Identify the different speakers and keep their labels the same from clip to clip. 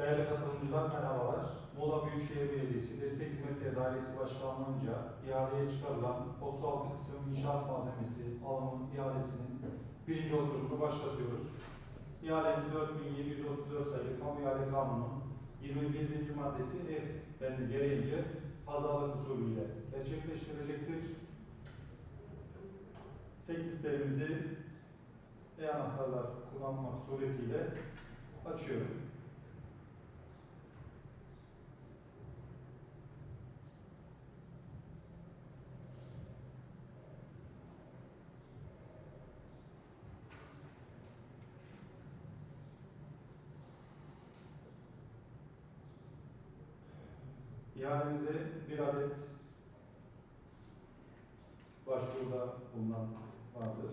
Speaker 1: Değerli katılımcılar merhabalar. Muğla Büyükşehir Belediyesi Destek Hizmetleri Dairesi Başkanlığı'nca ihaleye çıkarılan 36 kısım inşaat malzemesi alımın ihalesinin birinci oturumunu başlatıyoruz. İhalemiz 4734 sayılı Kamu İhale Kanunu'nun 21. maddesi F bendi gereğince pazarlık usulüyle gerçekleştirecektir. Tekliflerimizi e-anahtarlar kullanmak suretiyle açıyorum. İhalemize bir adet başvuruda bulunan vardır.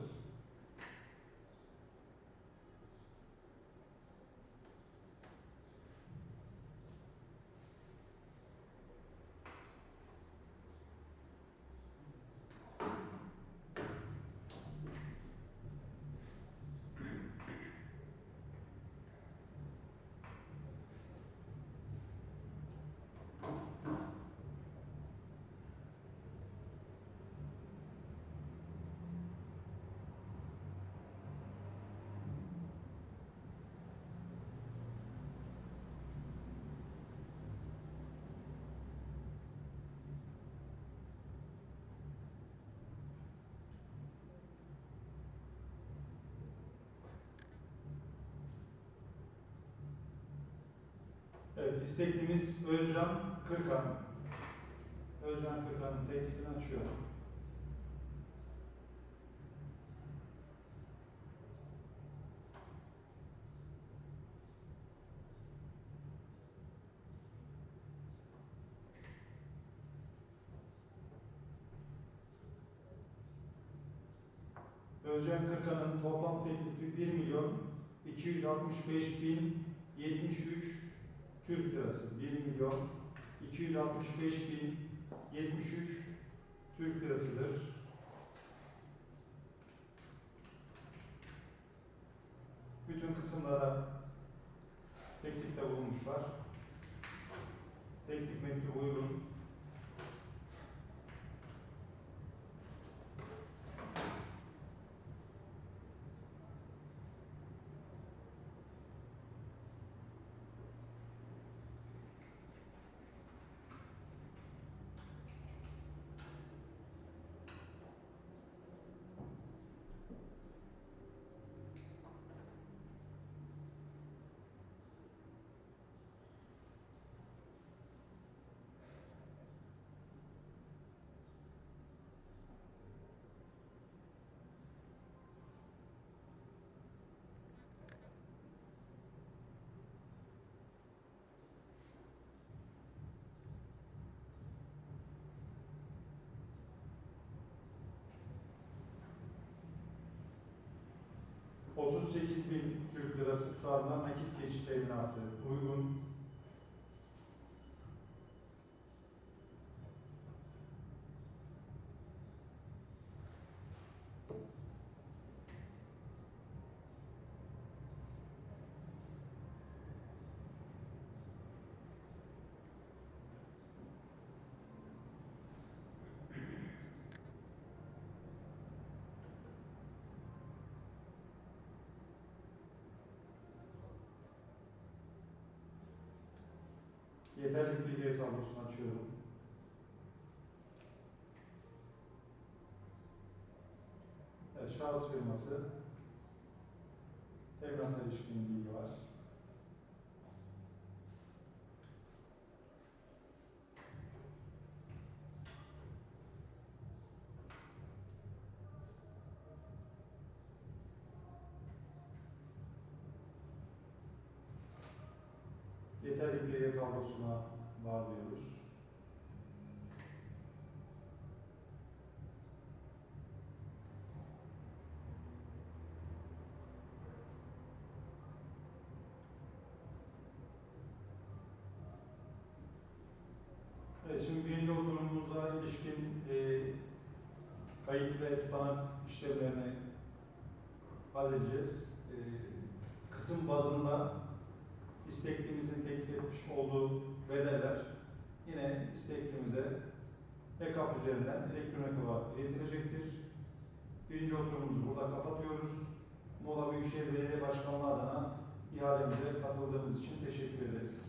Speaker 1: Evet, isteklimiz Özcan Kırkan. Özcan Kırkan'ın teklifini açıyorum. Özcan Kırkan'ın toplam teklifi 1 milyon 265 bin 73 Türk lirası 1 milyon 265 bin 73 Türk lirasıdır. Bütün kısımlara teklifte bulunmuşlar. Teklif mektubu uygun. ...38 bin Türk lirası tutarına nakit geçit teminatı uygun. Yeterli bilgi tablosunu açıyorum. Evet, şahıs firması. Teminatla ilişkin bilgi var. Yeterli bilgi tablosuna bağlıyoruz. Evet, şimdi birinci oturumumuza ilişkin e, kayıt ve tutanak işlemlerini halledeceğiz. E, kısım bazında isteklimizin teklif etmiş olduğu bedeller yine isteklimize EKAP üzerinden elektronik olarak iletilecektir. Birinci oturumumuzu burada kapatıyoruz. Muğla Büyükşehir Belediye Başkanlığı adına ihalemize katıldığınız için teşekkür ederiz.